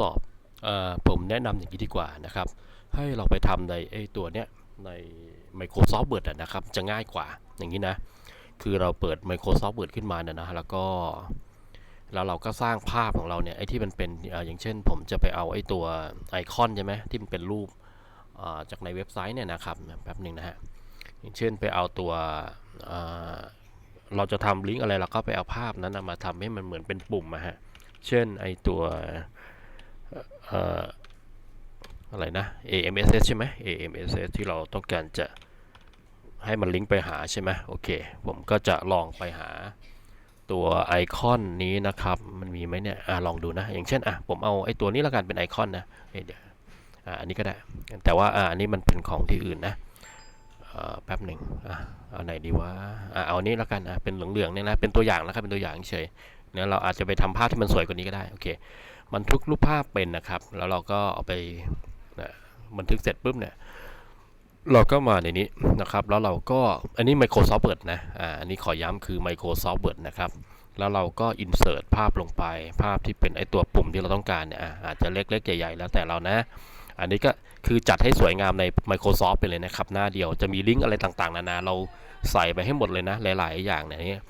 สอบออผมแนะนำอย่างนี้ดีกว่านะครับ ให้เราไปทำในไอ้ตัวเนี้ยใน Microsoft Word นะครับ จะง่ายกว่าอย่างนี้นะ คือเราเปิด Microsoft Word ขึ้นมาเนี่ยนะ แล้วก็แล้วเราก็สร้างภาพของเราเนี่ยไอ้ที่มันเป็นออย่างเช่น ผมจะไปเอาไอ้ตัวไอคอนใช่ไหมที่มันเป็นรูปาจากในเว็บไซต์เนี่ยนะครับแป๊บหนึ่งนะฮะอย่างเช่นไปเอาตัวเราจะทำลิงก์อะไรเราก็ไปเอาภาพนั้นนะมาทำให้มันเหมือนเป็นปุ่มอะฮะเช่นไอตัว อะไรนะ AMSS ใช่ไหม AMSS ที่เราต้องการจะให้มันลิงก์ไปหาใช่ไหมโอเค ผมก็จะลองไปหาตัวไอคอนนี้นะครับ มันมีไหมเนี่ยอลองดูนะ อย่างเช่นอะผมเอาไอตัวนี้แล้วกันเป็นไอคอนนะเอเดี๋ยวอะอันนี้ก็ได้ แต่ว่าอะอันนี้มันเป็นของที่อื่นนะแป๊บหนึ่งอะเอาไหนดีวะอะเอาอันนี้แล้วกันอะเป็นเหลืองๆเนี่ยนะ เป็นตัวอย่างนะครับเป็นตัวอย่างเฉย เนี่ยเราอาจจะไปทำภาพที่มันสวยกว่านี้ก็ได้โอเคบันทึกรูปภาพเป็นนะครับ แล้วเราก็เอาไปนะบันทึกเสร็จปุ๊บเนี่ยเราก็มาในนี้นะครับ แล้วเราก็อันนี้ Microsoft Word นะอ่าอันนี้ขอย้ำคือ Microsoft Word นะครับ แล้วเราก็ insert ภาพลงไปภาพที่เป็นไอตัวปุ่มที่เราต้องการเนี่ยอาจจะเล็กๆ ใหญ่ ๆ แล้วแต่เรานะ อันนี้ก็คือจัดให้สวยงามใน Microsoft ไปเลยนะครับ หน้าเดียวจะมีลิงก์อะไรต่างๆ นานาเราใส่ไปให้หมดเลยนะ หลาย ๆ อย่างเนี่ย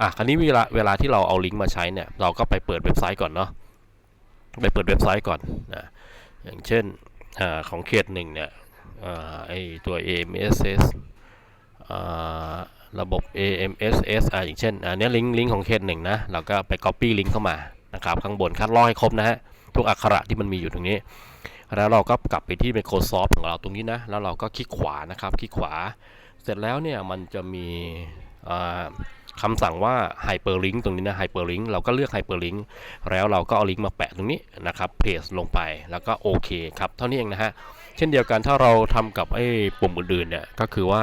อะคราวนี้เวลาเวลาที่เราเอาลิงก์มาใช้เนี่ยเราก็ไปเปิดเว็บไซต์ก่อนเนาะไปเปิดเว็บไซต์ก่อนนะอย่างเช่นอ่าของเขตหนึ่งเนี่ยอ่าไอตัว AMSS อ่าระบบ AMSS อ่าอย่างเช่นอันนี้ลิงก์ลิงก์ของเขตหนึ่งนะเราก็ไป Copy ลิงก์เข้ามานะครับข้างบนคัดลอกให้ครบนะฮะทุกอักขระที่มันมีอยู่ตรงนี้ แล้วเราก็กลับไปที่ Microsoft ของเราตรงนี้นะแล้วเราก็คลิกขวานะครับคลิกขวา เสร็จแล้วเนี่ยมันจะมีอ่า คำสั่งว่า Hyperlink ตรงนี้นะ Hyperlink เราก็เลือก Hyperlink แล้วเราก็เอาลิงก์มาแปะตรงนี้นะครับเพจลงไปแล้วก็โอเคครับเท่านี้เองนะฮะเช่นเดียวกันถ้าเราทำกับไอ้ปุ่มอื่นๆเนี่ยก็คือว่า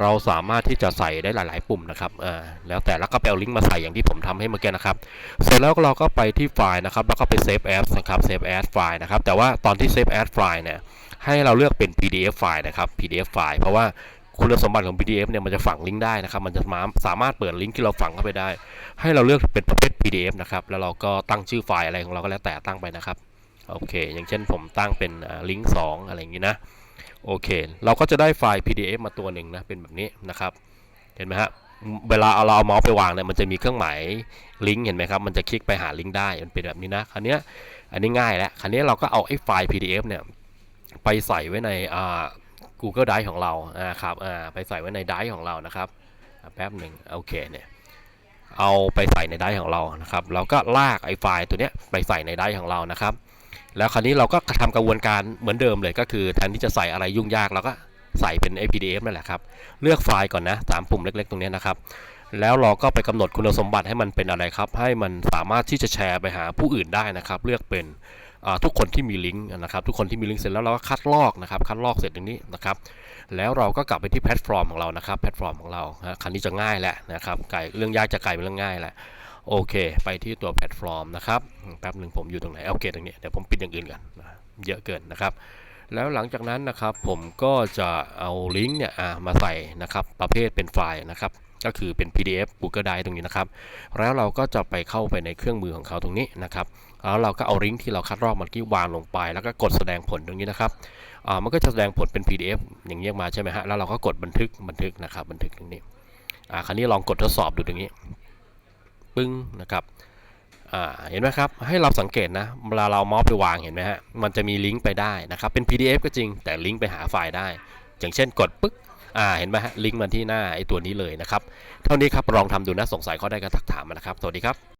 เราสามารถที่จะใส่ได้หลาย ๆ ปุ่มนะครับอ่าแล้วแต่แล้วก็ไปเอาลิงก์มาใส่อย่างที่ผมทำให้เมื่อกี้นะครับ เสร็จแล้วเราก็ไปที่ไฟล์นะครับ แล้วก็ไป save as นะครับ save as ไฟล์นะครับแต่ว่าตอนที่ save as ไฟล์เนี่ยให้เราเลือกเป็น PDF ไฟล์นะครับ PDF ไฟล์เพราะว่า คุณสมบัติของ PDF เนี่ยมันจะฝังลิงก์ได้นะครับ มันจะมาสามารถเปิดลิงก์ที่เราฝังเข้าไปได้ ให้เราเลือกเป็นประเภท PDF นะครับ แล้วเราก็ตั้งชื่อไฟล์อะไรของเราก็แล้วแต่ตั้งไปนะครับ โอเค อย่างเช่นผมตั้งเป็นลิงก์2อะไรอย่างนี้นะ โอเค เราก็จะได้ไฟล์ PDF มาตัวหนึ่งนะ เป็นแบบนี้นะครับ เห็นไหมฮะ เวลาเอาเราเอาเมาส์ไปวางเนี่ย มันจะมีเครื่องหมายลิงก์เห็นไหมครับ มันจะคลิกไปหาลิงก์ได้ มันเป็นแบบนี้นะ คราวนี้อันนี้ง่ายแล้ว คราวนี้เราก็เอาไอ้ไฟล์ PDF เนี่ยไปใส่ไว้ในอ่า Google Drive ของเราอ่าครับอ่าไปใส่ไว้ใน Drive ของเรานะครับแป๊บหนึ่งโอเคเนี่ยเอาไปใส่ในไดร์ของเรานะครับแล้วก็ลากไอ้ไฟล์ตัวเนี้ยไปใส่ในไดร์ของเรานะครับ แล้วคราวนี้เราก็ทำกระบวนการเหมือนเดิมเลยก็คือแทนที่จะใส่อะไรยุ่งยากเราก็ใส่เป็น APDF นั่นแหละครับ เลือกไฟล์ก่อนนะสามปุ่มเล็ก ๆ ตรงนี้นะครับ แล้วเราก็ไปกำหนดคุณสมบัติให้มันเป็นอะไรครับ ให้มันสามารถที่จะแชร์ไปหาผู้อื่นได้นะครับ เลือกเป็น ทุกคนที่มีลิงก์นะครับทุกคนที่มีลิงก์เสร็จแล้วเราก็คัดลอกนะครับคัดลอกเสร็จตรงนี้นะครับแล้วเราก็กลับไปที่แพลตฟอร์มของเรานะครับแพลตฟอร์มของเราคันนี้จะง่ายแหละนะครับไก่เรื่องยากจะกลายเป็นเรื่องง่ายแหละโอเค ไปที่ตัวแพลตฟอร์มนะครับแป๊บหนึ่งผมอยู่ตรงไหนโอเคตรงนี้เดี๋ยวผมปิดอย่างอื่นกันนะเยอะเกินนะครับแล้วหลังจากนั้นนะครับผมก็จะเอาลิงก์เนี่ยมาใส่นะครับประเภทเป็นไฟล์นะครับ ก็คือเป็น PDF Google Drive ตรงนี้นะครับ แล้วเราก็จะไปเข้าไปในเครื่องมือของเขาตรงนี้นะครับ แล้วเราก็เอาลิงก์ที่เราคัดลอกเมื่อกี้วางลงไป แล้วก็กดแสดงผลตรงนี้นะครับอ่ามันก็จะแสดงผลเป็น PDF อย่างเงี้ยมาใช่ไหมฮะ แล้วเราก็กดบันทึกบันทึกนะครับบันทึกตรงนี้อ่าคราวนี้ลองกดทดสอบดูตรงนี้ ปึ้งนะครับอ่าเห็นไหมครับ ให้เราสังเกตนะเวลาเรามาส์ไปวางเห็นไหมฮะ มันจะมีลิงก์ไปได้นะครับ เป็น PDF ก็จริง แต่ลิงก์ไปหาไฟล์ได้ อย่างเช่นกดปึ๊กอ่าเห็นไหมฮะลิงก์มาที่หน้าไอ้ตัวนี้เลยนะครับ เท่านี้ครับลองทำดูนะสงสัยข้อใดก็ทักถามมานะครับ สวัสดีครับ